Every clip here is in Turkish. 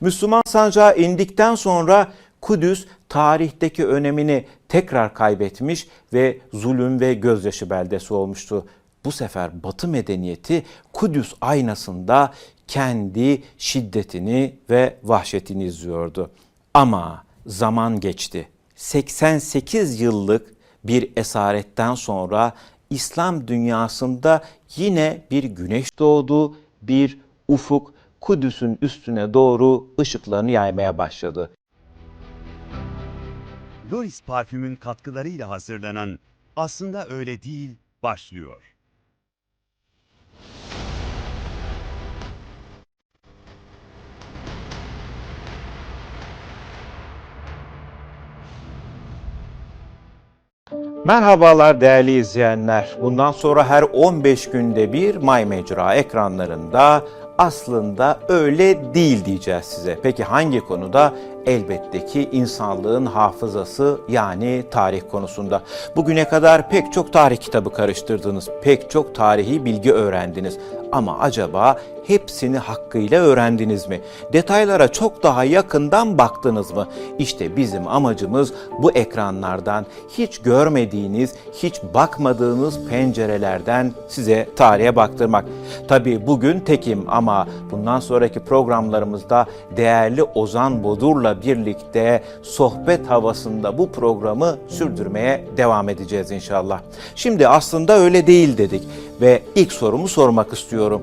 Müslüman sancağı indikten sonra Kudüs tarihteki önemini tekrar kaybetmiş ve zulüm ve gözyaşı beldesi olmuştu. Bu sefer Batı medeniyeti Kudüs aynasında kendi şiddetini ve vahşetini izliyordu. Ama zaman geçti. 88 yıllık bir esaretten sonra İslam dünyasında yine bir güneş doğdu, bir ufuk Kudüs'ün üstüne doğru ışıklarını yaymaya başladı. Loris parfümün katkılarıyla hazırlanan Aslında Öyle Değil başlıyor. Merhabalar değerli izleyenler. Bundan sonra her 15 günde bir May Mecra ekranlarında aslında öyle değil diyeceğiz size. Peki hangi konuda? Elbette ki insanlığın hafızası yani tarih konusunda. Bugüne kadar pek çok tarih kitabı karıştırdınız, pek çok tarihi bilgi öğrendiniz. Ama acaba hepsini hakkıyla öğrendiniz mi? Detaylara çok daha yakından baktınız mı? İşte bizim amacımız bu ekranlardan hiç görmediğiniz, hiç bakmadığınız pencerelerden size tarihe baktırmak. Tabii bugün tekim ama bundan sonraki programlarımızda değerli Ozan Bodur'la birlikte sohbet havasında bu programı sürdürmeye devam edeceğiz inşallah. Şimdi aslında öyle değil dedik ve ilk sorumu sormak istiyorum.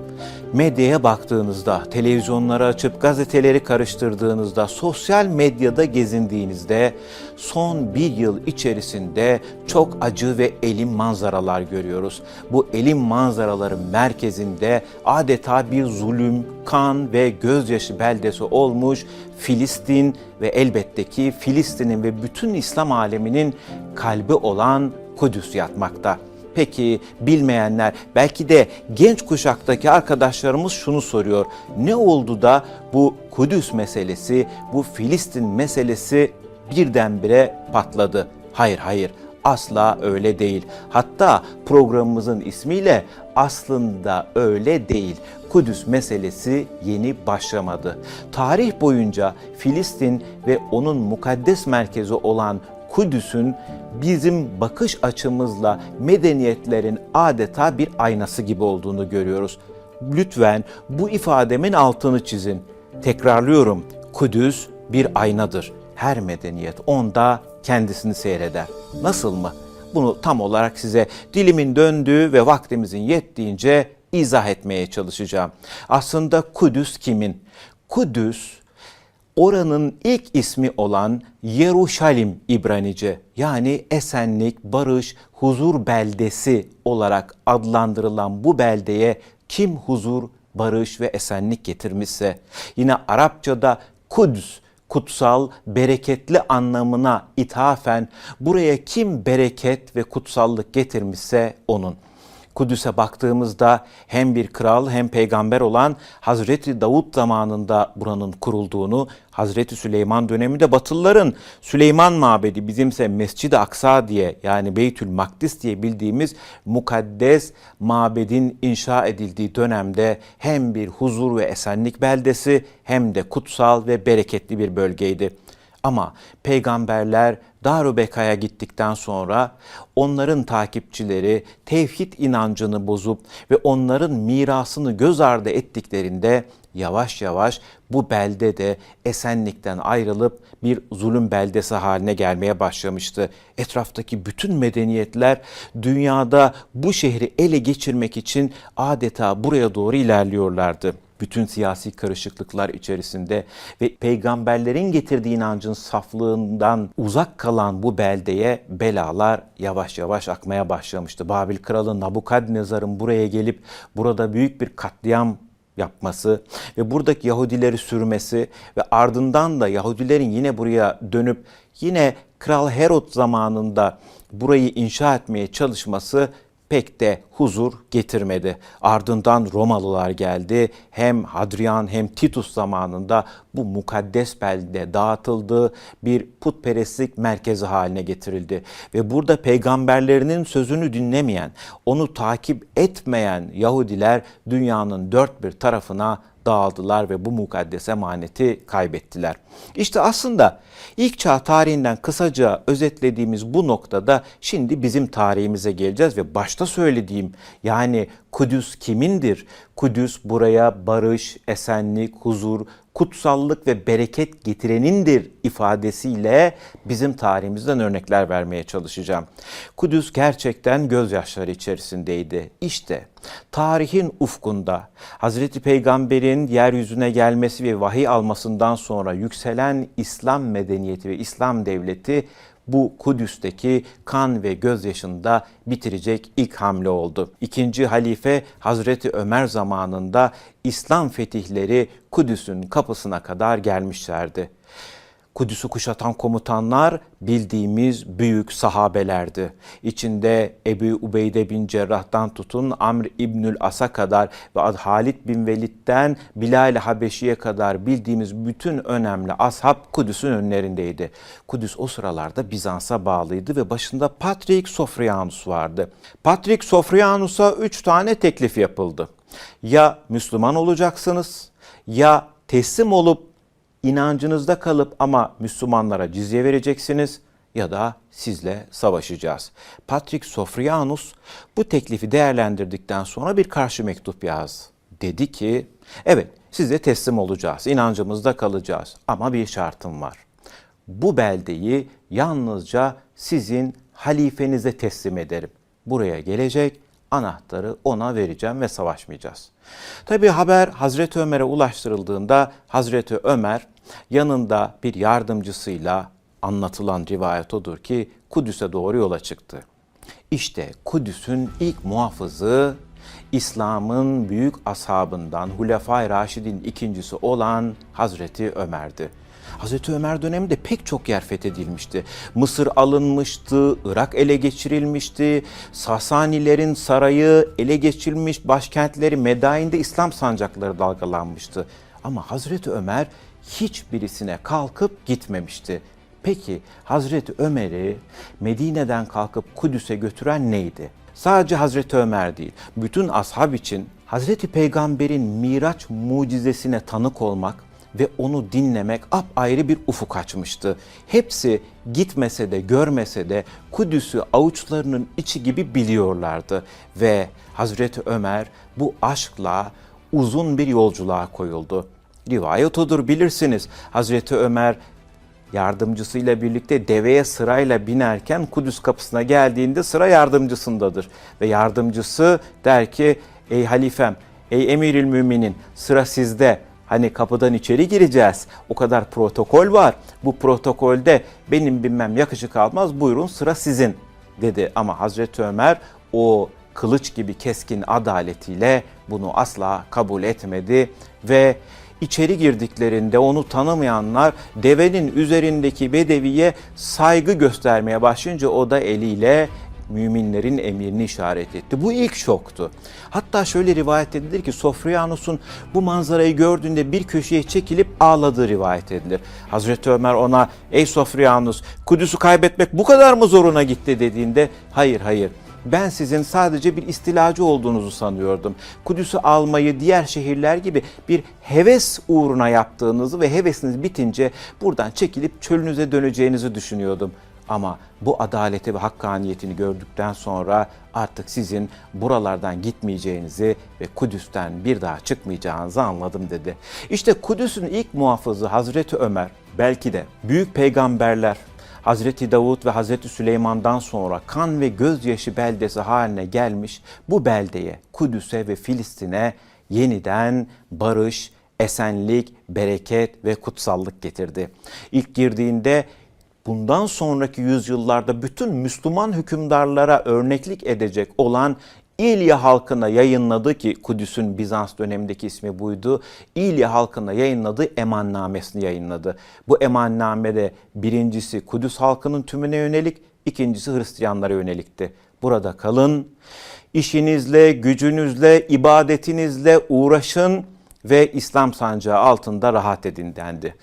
Medyaya baktığınızda, televizyonları açıp gazeteleri karıştırdığınızda, sosyal medyada gezindiğinizde son bir yıl içerisinde çok acı ve elim manzaralar görüyoruz. Bu elim manzaraların merkezinde adeta bir zulüm, kan ve gözyaşı beldesi olmuş Filistin ve elbette ki Filistin'in ve bütün İslam aleminin kalbi olan Kudüs yatmakta. Peki bilmeyenler belki de genç kuşaktaki arkadaşlarımız şunu soruyor. Ne oldu da bu Kudüs meselesi, bu Filistin meselesi birdenbire patladı? Hayır hayır asla öyle değil. Hatta programımızın ismiyle aslında öyle değil. Kudüs meselesi yeni başlamadı. Tarih boyunca Filistin ve onun mukaddes merkezi olan Kudüs'ün bizim bakış açımızla medeniyetlerin adeta bir aynası gibi olduğunu görüyoruz. Lütfen bu ifademin altını çizin. Tekrarlıyorum. Kudüs bir aynadır. Her medeniyet onda kendisini seyreder. Nasıl mı? Bunu tam olarak size dilimin döndüğü ve vaktimizin yettiğince izah etmeye çalışacağım. Aslında Kudüs kimin? Kudüs oranın ilk ismi olan Yeruşalim İbranice yani esenlik, barış, huzur beldesi olarak adlandırılan bu beldeye kim huzur, barış ve esenlik getirmişse yine Arapçada Kudüs kutsal, bereketli anlamına ithafen buraya kim bereket ve kutsallık getirmişse onun. Kudüs'e baktığımızda hem bir kral hem peygamber olan Hazreti Davut zamanında buranın kurulduğunu, Hazreti Süleyman döneminde Batılıların Süleyman Mabedi bizimse Mescid-i Aksa diye yani Beytül Makdis diye bildiğimiz mukaddes mabedin inşa edildiği dönemde hem bir huzur ve esenlik beldesi hem de kutsal ve bereketli bir bölgeydi. Ama peygamberler Darubeka'ya gittikten sonra onların takipçileri tevhid inancını bozup ve onların mirasını göz ardı ettiklerinde yavaş yavaş bu belde de esenlikten ayrılıp bir zulüm beldesi haline gelmeye başlamıştı. Etraftaki bütün medeniyetler dünyada bu şehri ele geçirmek için adeta buraya doğru ilerliyorlardı bütün siyasi karışıklıklar içerisinde ve peygamberlerin getirdiği inancın saflığından uzak kalan bu beldeye belalar yavaş yavaş akmaya başlamıştı. Babil kralı Nabukadnezar'ın buraya gelip burada büyük bir katliam yapması ve buradaki Yahudileri sürmesi ve ardından da Yahudilerin yine buraya dönüp yine Kral Herod zamanında burayı inşa etmeye çalışması pek de huzur getirmedi. Ardından Romalılar geldi. Hem Hadrian hem Titus zamanında bu mukaddes belde dağıtıldı. Bir putperestlik merkezi haline getirildi. Ve burada peygamberlerinin sözünü dinlemeyen, onu takip etmeyen Yahudiler dünyanın dört bir tarafına dağıldılar ve bu mukaddes emaneti kaybettiler. İşte aslında ilk çağ tarihinden kısaca özetlediğimiz bu noktada şimdi bizim tarihimize geleceğiz ve başta söylediğim yani Kudüs kimindir? Kudüs buraya barış, esenlik, huzur, kutsallık ve bereket getirenindir ifadesiyle bizim tarihimizden örnekler vermeye çalışacağım. Kudüs gerçekten gözyaşları içerisindeydi. İşte tarihin ufkunda Hazreti Peygamber'in yeryüzüne gelmesi ve vahiy almasından sonra yükselen İslam medeniyeti ve İslam devleti bu Kudüs'teki kan ve gözyaşında bitirecek ilk hamle oldu. İkinci halife Hazreti Ömer zamanında İslam fetihleri Kudüs'ün kapısına kadar gelmişlerdi. Kudüs'ü kuşatan komutanlar bildiğimiz büyük sahabelerdi. İçinde Ebu Ubeyde bin Cerrah'tan tutun Amr İbnül As'a kadar ve Halid bin Velid'den Bilal-i Habeşi'ye kadar bildiğimiz bütün önemli ashab Kudüs'ün önlerindeydi. Kudüs o sıralarda Bizans'a bağlıydı ve başında Patrik Sofrianus vardı. Patrik Sofrianus'a üç tane teklif yapıldı. Ya Müslüman olacaksınız ya teslim olup inancınızda kalıp ama Müslümanlara cizye vereceksiniz ya da sizle savaşacağız. Patrick Sofrianus bu teklifi değerlendirdikten sonra bir karşı mektup yazdı. Dedi ki, evet size teslim olacağız, inancımızda kalacağız ama bir şartım var. Bu beldeyi yalnızca sizin halifenize teslim ederim. Buraya gelecek, anahtarı ona vereceğim ve savaşmayacağız. Tabi haber Hazreti Ömer'e ulaştırıldığında Hazreti Ömer yanında bir yardımcısıyla anlatılan rivayet odur ki Kudüs'e doğru yola çıktı. İşte Kudüs'ün ilk muhafızı İslam'ın büyük ashabından Hulefai Raşid'in ikincisi olan Hazreti Ömer'di. Hazreti Ömer döneminde pek çok yer fethedilmişti. Mısır alınmıştı, Irak ele geçirilmişti, Sasanilerin sarayı ele geçirilmiş, başkentleri Medain'de İslam sancakları dalgalanmıştı. Ama Hazreti Ömer hiçbirisine kalkıp gitmemişti. Peki Hazreti Ömer'i Medine'den kalkıp Kudüs'e götüren neydi? Sadece Hazreti Ömer değil, bütün ashab için Hazreti Peygamber'in Miraç mucizesine tanık olmak ve onu dinlemek apayrı bir ufuk açmıştı. Hepsi gitmese de görmese de Kudüs'ü avuçlarının içi gibi biliyorlardı ve Hazreti Ömer bu aşkla uzun bir yolculuğa koyuldu. Rivayet odur bilirsiniz. Hazreti Ömer yardımcısıyla birlikte deveye sırayla binerken Kudüs kapısına geldiğinde sıra yardımcısındadır. Ve yardımcısı der ki ey halifem, ey emiril müminin sıra sizde. Hani kapıdan içeri gireceğiz. O kadar protokol var. Bu protokolde benim bilmem yakışık almaz. Buyurun sıra sizin dedi. Ama Hazreti Ömer o kılıç gibi keskin adaletiyle bunu asla kabul etmedi ve içeri girdiklerinde onu tanımayanlar devenin üzerindeki bedeviye saygı göstermeye başlayınca o da eliyle müminlerin emirini işaret etti. Bu ilk şoktu. Hatta şöyle rivayet edilir ki Sofrianus'un bu manzarayı gördüğünde bir köşeye çekilip ağladığı rivayet edilir. Hazreti Ömer ona ey Sofrianus Kudüs'ü kaybetmek bu kadar mı zoruna gitti dediğinde hayır hayır ben sizin sadece bir istilacı olduğunuzu sanıyordum. Kudüs'ü almayı diğer şehirler gibi bir heves uğruna yaptığınızı ve hevesiniz bitince buradan çekilip çölünüze döneceğinizi düşünüyordum. Ama bu adaleti ve hakkaniyetini gördükten sonra artık sizin buralardan gitmeyeceğinizi ve Kudüs'ten bir daha çıkmayacağınızı anladım dedi. İşte Kudüs'ün ilk muhafızı Hazreti Ömer belki de büyük peygamberler Hazreti Davut ve Hazreti Süleyman'dan sonra kan ve gözyaşı beldesi haline gelmiş bu beldeye, Kudüs'e ve Filistin'e yeniden barış, esenlik, bereket ve kutsallık getirdi. İlk girdiğinde bundan sonraki yüzyıllarda bütün Müslüman hükümdarlara örneklik edecek olan İlya halkına yayınladı ki Kudüs'ün Bizans dönemindeki ismi buydu. İlya halkına yayınladığı emannamesini yayınladı. Bu emannamede birincisi Kudüs halkının tümüne yönelik, ikincisi Hristiyanlara yönelikti. Burada kalın, işinizle, gücünüzle, ibadetinizle uğraşın ve İslam sancağı altında rahat edin dendi.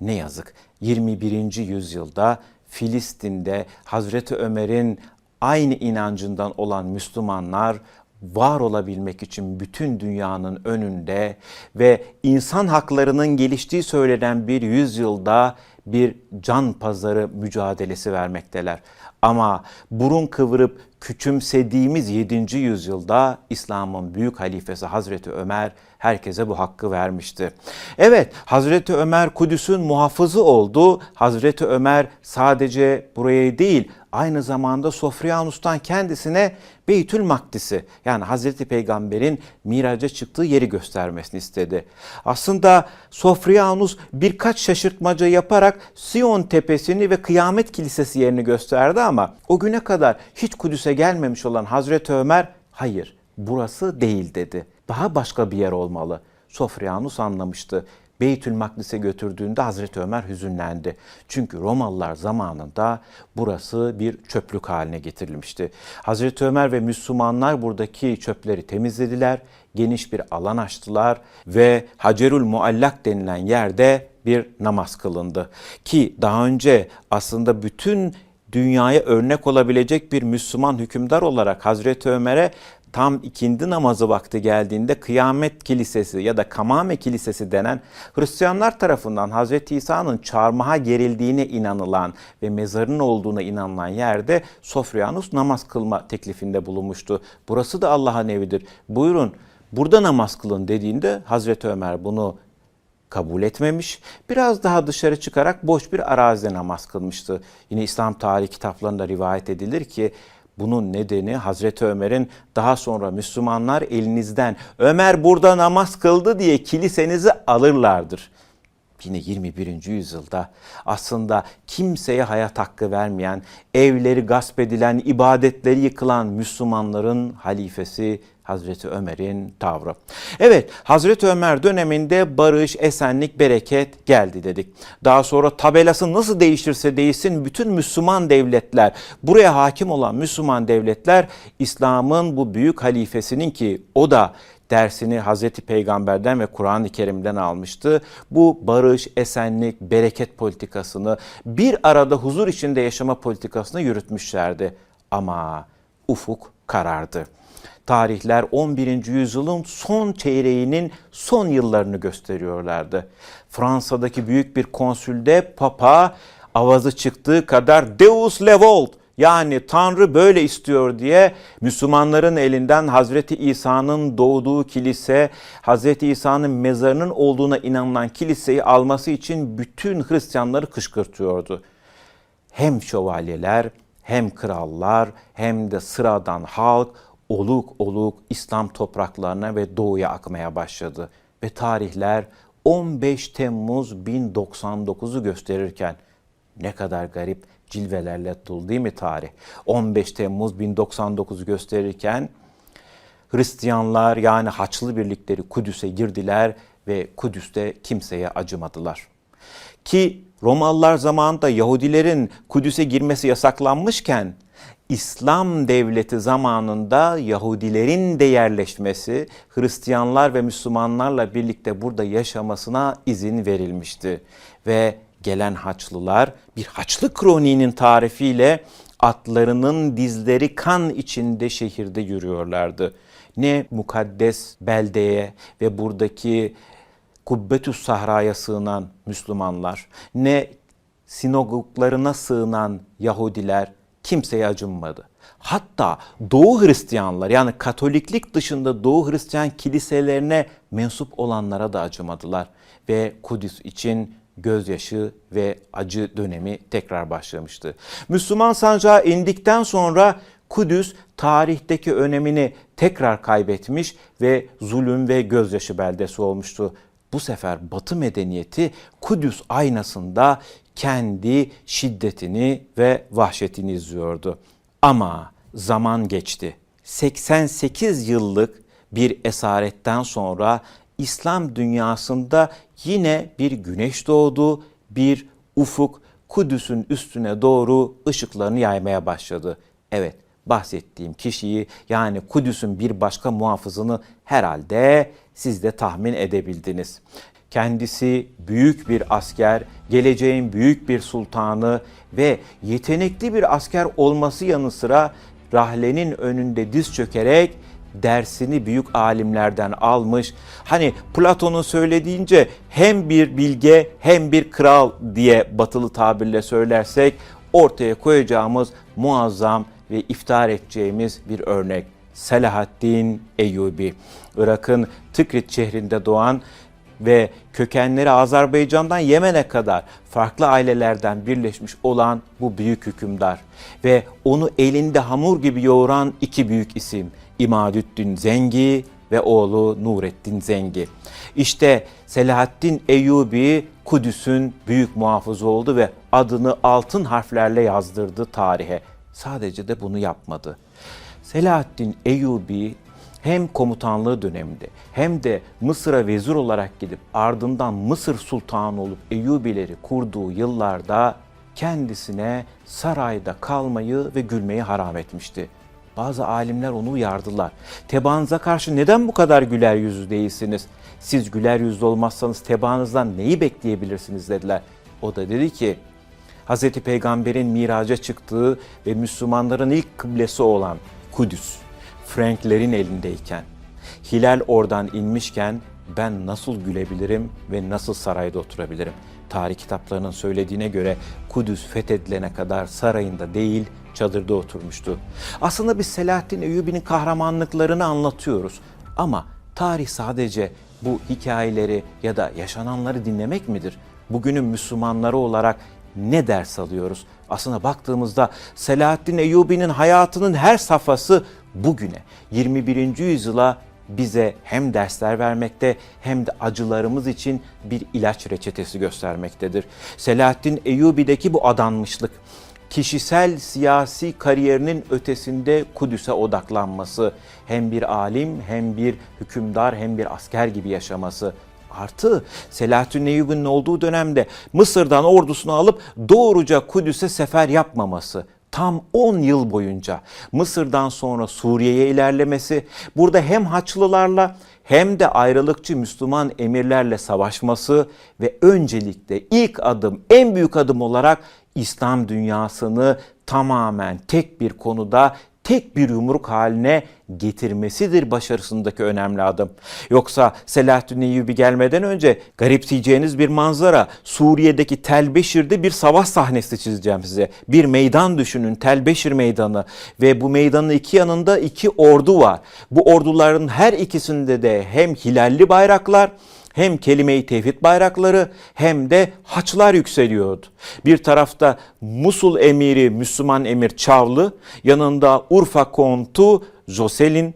Ne yazık 21. yüzyılda Filistin'de Hazreti Ömer'in aynı inancından olan Müslümanlar var olabilmek için bütün dünyanın önünde ve insan haklarının geliştiği söylenen bir yüzyılda bir can pazarı mücadelesi vermekteler. Ama burun kıvırıp küçümsediğimiz 7. yüzyılda İslam'ın büyük halifesi Hazreti Ömer herkese bu hakkı vermişti. Evet Hazreti Ömer Kudüs'ün muhafızı oldu. Hazreti Ömer sadece buraya değil aynı zamanda Sofriyanus'tan kendisine Beytül Makdis'i yani Hazreti Peygamber'in miraca çıktığı yeri göstermesini istedi. Aslında Sofriyanus birkaç şaşırtmaca yaparak Siyon tepesini ve Kıyamet Kilisesi yerini gösterdi ama o güne kadar hiç Kudüs'e gelmemiş olan Hazreti Ömer hayır burası değil dedi. Daha başka bir yer olmalı. Sofriyanus anlamıştı. Beytül Makdis'e götürdüğünde Hazreti Ömer hüzünlendi. Çünkü Romalılar zamanında burası bir çöplük haline getirilmişti. Hazreti Ömer ve Müslümanlar buradaki çöpleri temizlediler, geniş bir alan açtılar ve Hacerül Muallak denilen yerde bir namaz kılındı. Ki daha önce aslında bütün dünyaya örnek olabilecek bir Müslüman hükümdar olarak Hazreti Ömer'e tam ikindi namazı vakti geldiğinde Kıyamet Kilisesi ya da Kamame Kilisesi denen Hristiyanlar tarafından Hazreti İsa'nın çarmıha gerildiğine inanılan ve mezarının olduğuna inanılan yerde Sofriyanus namaz kılma teklifinde bulunmuştu. Burası da Allah'ın evidir. Buyurun burada namaz kılın dediğinde Hazreti Ömer bunu kabul etmemiş. Biraz daha dışarı çıkarak boş bir arazide namaz kılmıştı. Yine İslam tarihi kitaplarında rivayet edilir ki bunun nedeni Hazreti Ömer'in daha sonra Müslümanlar elinizden Ömer burada namaz kıldı diye kilisenizi alırlardır. Yine 21. yüzyılda aslında kimseye hayat hakkı vermeyen, evleri gasp edilen, ibadetleri yıkılan Müslümanların halifesi Hazreti Ömer'in tavrı. Evet, Hazreti Ömer döneminde barış, esenlik, bereket geldi dedik. Daha sonra tabelası nasıl değişirse değişsin bütün Müslüman devletler, buraya hakim olan Müslüman devletler İslam'ın bu büyük halifesinin ki o da dersini Hazreti Peygamber'den ve Kur'an-ı Kerim'den almıştı. Bu barış, esenlik, bereket politikasını bir arada huzur içinde yaşama politikasını yürütmüşlerdi. Ama ufuk karardı. Tarihler 11. yüzyılın son çeyreğinin son yıllarını gösteriyorlardı. Fransa'daki büyük bir konsülde Papa avazı çıktığı kadar Deus Levolt yani Tanrı böyle istiyor diye Müslümanların elinden Hazreti İsa'nın doğduğu kilise, Hazreti İsa'nın mezarının olduğuna inanılan kiliseyi alması için bütün Hristiyanları kışkırtıyordu. Hem şövalyeler, hem krallar, hem de sıradan halk oluk oluk İslam topraklarına ve doğuya akmaya başladı. Ve tarihler 15 Temmuz 1099'u gösterirken ne kadar garip cilvelerle dolu değil mi tarih? 15 Temmuz 1099'u gösterirken Hristiyanlar yani Haçlı birlikleri Kudüs'e girdiler ve Kudüs'te kimseye acımadılar. Ki Romalılar zamanında Yahudilerin Kudüs'e girmesi yasaklanmışken İslam devleti zamanında Yahudilerin de yerleşmesi, Hristiyanlar ve Müslümanlarla birlikte burada yaşamasına izin verilmişti. Ve gelen Haçlılar bir Haçlı kroniğinin tarifiyle atlarının dizleri kan içinde şehirde yürüyorlardı. Ne mukaddes beldeye ve buradaki Kubbetüs Sahra'ya sığınan Müslümanlar, ne sinagoglarına sığınan Yahudiler kimseye acınmadı. Hatta Doğu Hristiyanlar yani Katoliklik dışında Doğu Hristiyan kiliselerine mensup olanlara da acımadılar. Ve Kudüs için gözyaşı ve acı dönemi tekrar başlamıştı. Müslüman sancağı indikten sonra Kudüs tarihteki önemini tekrar kaybetmiş ve zulüm ve gözyaşı beldesi olmuştu. Bu sefer Batı medeniyeti Kudüs aynasında kendi şiddetini ve vahşetini izliyordu. Ama zaman geçti. 88 yıllık bir esaretten sonra İslam dünyasında yine bir güneş doğdu, bir ufuk Kudüs'ün üstüne doğru ışıklarını yaymaya başladı. Evet, bahsettiğim kişiyi yani Kudüs'ün bir başka muhafızını herhalde siz de tahmin edebildiniz. Kendisi büyük bir asker, geleceğin büyük bir sultanı ve yetenekli bir asker olması yanı sıra rahlenin önünde diz çökerek dersini büyük alimlerden almış. Hani Platon'un söylediğince hem bir bilge hem bir kral diye batılı tabirle söylersek ortaya koyacağımız muazzam ve iftihar edeceğimiz bir örnek. Selahaddin Eyyubi, Irak'ın Tikrit şehrinde doğan ve kökenleri Azerbaycan'dan Yemen'e kadar farklı ailelerden birleşmiş olan bu büyük hükümdar ve onu elinde hamur gibi yoğuran iki büyük isim İmadüddin Zengi ve oğlu Nurettin Zengi. İşte Selahaddin Eyyubi Kudüs'ün büyük muhafızı oldu ve adını altın harflerle yazdırdı tarihe. Sadece de bunu yapmadı. Selahaddin Eyyubi hem komutanlığı döneminde hem de Mısır'a vezir olarak gidip ardından Mısır sultanı olup Eyyubileri kurduğu yıllarda kendisine sarayda kalmayı ve gülmeyi haram etmişti. Bazı alimler onu uyardılar. Tebaanıza karşı neden bu kadar güler yüzlü değilsiniz? Siz güler yüzlü olmazsanız tebaanızdan neyi bekleyebilirsiniz dediler. O da dedi ki Hz. Peygamber'in miraca çıktığı ve Müslümanların ilk kıblesi olan Kudüs, Franklerin elindeyken, Hilal oradan inmişken ben nasıl gülebilirim ve nasıl sarayda oturabilirim? Tarih kitaplarının söylediğine göre Kudüs fethedilene kadar sarayında değil, çadırda oturmuştu. Aslında biz Selahaddin Eyyubi'nin kahramanlıklarını anlatıyoruz ama tarih sadece bu hikayeleri ya da yaşananları dinlemek midir? Bugünün Müslümanları olarak ne ders alıyoruz? Aslında baktığımızda Selahaddin Eyyubi'nin hayatının her safhası bugüne 21. yüzyıla bize hem dersler vermekte hem de acılarımız için bir ilaç reçetesi göstermektedir. Selahaddin Eyyubi'deki bu adanmışlık, kişisel siyasi kariyerinin ötesinde Kudüs'e odaklanması, hem bir alim hem bir hükümdar hem bir asker gibi yaşaması, Artı Selahaddin Eyyubi'nin olduğu dönemde Mısır'dan ordusunu alıp doğruca Kudüs'e sefer yapmaması. Tam 10 yıl boyunca Mısır'dan sonra Suriye'ye ilerlemesi, burada hem Haçlılarla hem de ayrılıkçı Müslüman emirlerle savaşması ve öncelikle ilk adım, en büyük adım olarak İslam dünyasını tamamen tek bir konuda tek bir yumruk haline getirmesidir başarısındaki önemli adım. Yoksa Selahaddin Eyyubi gelmeden önce garipseyeceğiniz bir manzara Suriye'deki Tel Beşir'de bir savaş sahnesi çizeceğim size. Bir meydan düşünün Tel Beşir meydanı ve bu meydanın iki yanında iki ordu var. Bu orduların her ikisinde de hem hilalli bayraklar hem kelime-i tevhid bayrakları hem de haçlar yükseliyordu. Bir tarafta Musul emiri Müslüman emir Çavlı, yanında Urfa kontu Joselin,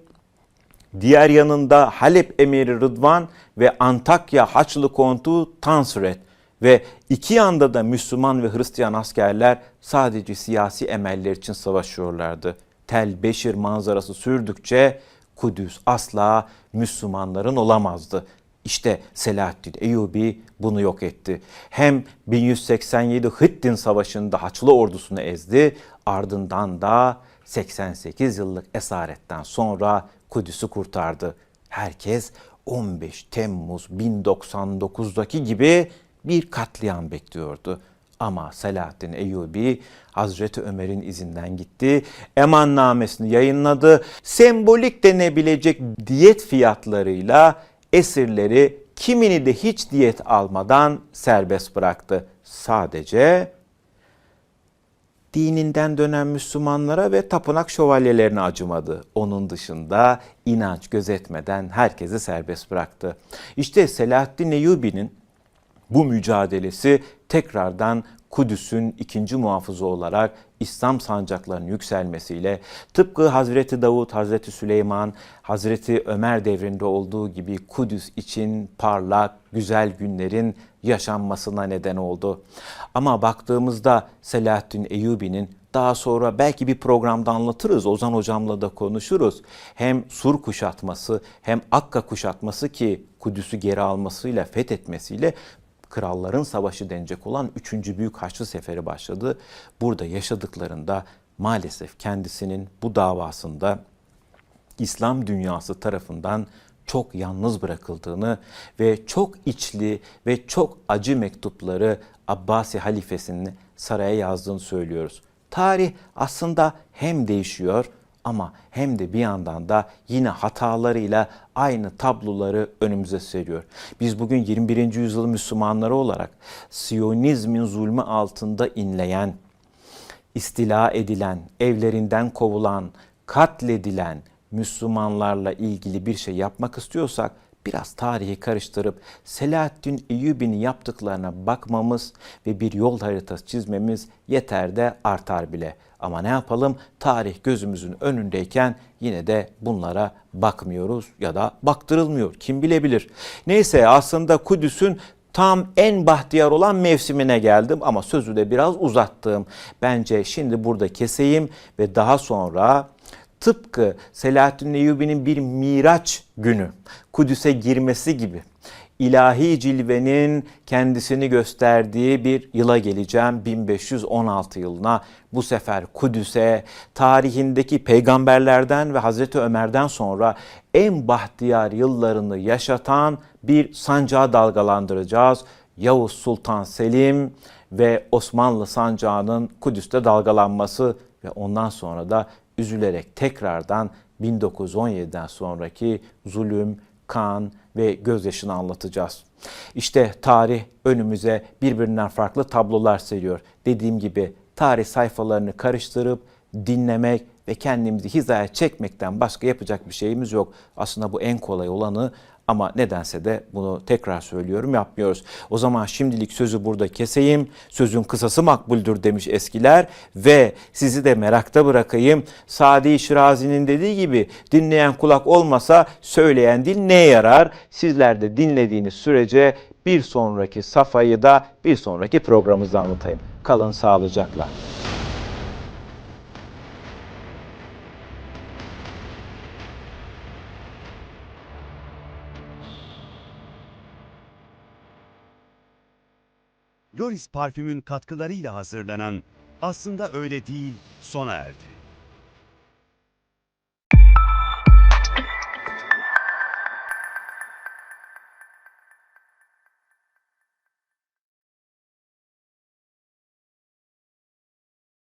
diğer yanında Halep emiri Rıdvan ve Antakya Haçlı kontu Tansret ve iki yanda da Müslüman ve Hristiyan askerler sadece siyasi emeller için savaşıyorlardı. Tel Beşir manzarası sürdükçe Kudüs asla Müslümanların olamazdı. İşte Selahaddin Eyyubi bunu yok etti. Hem 1187 Hittin Savaşı'nda Haçlı ordusunu ezdi, ardından da 88 yıllık esaretten sonra Kudüs'ü kurtardı. Herkes 15 Temmuz 1099'daki gibi bir katliam bekliyordu. Ama Selahaddin Eyyubi Hazreti Ömer'in izinden gitti. Emannamesini yayınladı. Sembolik denebilecek diyet fiyatlarıyla esirleri kimini de hiç diyet almadan serbest bıraktı. Sadece dininden dönen Müslümanlara ve tapınak şövalyelerine acımadı. Onun dışında inanç gözetmeden herkesi serbest bıraktı. İşte Selahaddin Eyyubi'nin bu mücadelesi tekrardan Kudüs'ün ikinci muhafızı olarak İslam sancaklarının yükselmesiyle tıpkı Hazreti Davut, Hazreti Süleyman, Hazreti Ömer devrinde olduğu gibi Kudüs için parlak, güzel günlerin yaşanmasına neden oldu. Ama baktığımızda Selahaddin Eyyubi'nin daha sonra belki bir programda anlatırız. Ozan hocamla da konuşuruz. Hem Sur kuşatması hem Akka kuşatması ki Kudüs'ü geri almasıyla fethetmesiyle Kralların Savaşı denecek olan 3. Büyük Haçlı Seferi başladı. Burada yaşadıklarında maalesef kendisinin bu davasında İslam dünyası tarafından çok yalnız bırakıldığını ve çok içli ve çok acı mektupları Abbasi halifesinin saraya yazdığını söylüyoruz. Tarih aslında hem değişiyor ama hem de bir yandan da yine hatalarıyla aynı tabloları önümüze seriyor. Biz bugün 21. yüzyıl Müslümanları olarak Siyonizmin zulmü altında inleyen, istila edilen, evlerinden kovulan, katledilen Müslümanlarla ilgili bir şey yapmak istiyorsak biraz tarihi karıştırıp Selahaddin Eyyubi'nin yaptıklarına bakmamız ve bir yol haritası çizmemiz yeter de artar bile. Ama ne yapalım? Tarih gözümüzün önündeyken yine de bunlara bakmıyoruz ya da baktırılmıyor. Kim bilebilir? Neyse aslında Kudüs'ün tam en bahtiyar olan mevsimine geldim ama sözü de biraz uzattım. Bence şimdi burada keseyim ve daha sonra tıpkı Selahaddin Eyyubi'nin bir miraç günü Kudüs'e girmesi gibi ilahi cilvenin kendisini gösterdiği bir yıla geleceğim 1516 yılına. Bu sefer Kudüs'e tarihindeki peygamberlerden ve Hazreti Ömer'den sonra en bahtiyar yıllarını yaşatan bir sancağı dalgalandıracağız. Yavuz Sultan Selim ve Osmanlı sancağının Kudüs'te dalgalanması ve ondan sonra da üzülerek tekrardan 1917'den sonraki zulüm, kan ve gözyaşını anlatacağız. İşte tarih önümüze birbirinden farklı tablolar seriyor. Dediğim gibi tarih sayfalarını karıştırıp dinlemek ve kendimizi hizaya çekmekten başka yapacak bir şeyimiz yok. Aslında bu en kolay olanı ama nedense de bunu tekrar söylüyorum yapmıyoruz. O zaman şimdilik sözü burada keseyim. Sözün kısası makbuldür demiş eskiler ve sizi de merakta bırakayım. Sadi Şirazi'nin dediği gibi dinleyen kulak olmasa söyleyen dil neye yarar? Sizler de dinlediğiniz sürece bir sonraki safhayı da bir sonraki programımızda anlatayım. Kalın sağlıcakla. Loris parfümün katkılarıyla hazırlanan Aslında Öyle Değil sona erdi.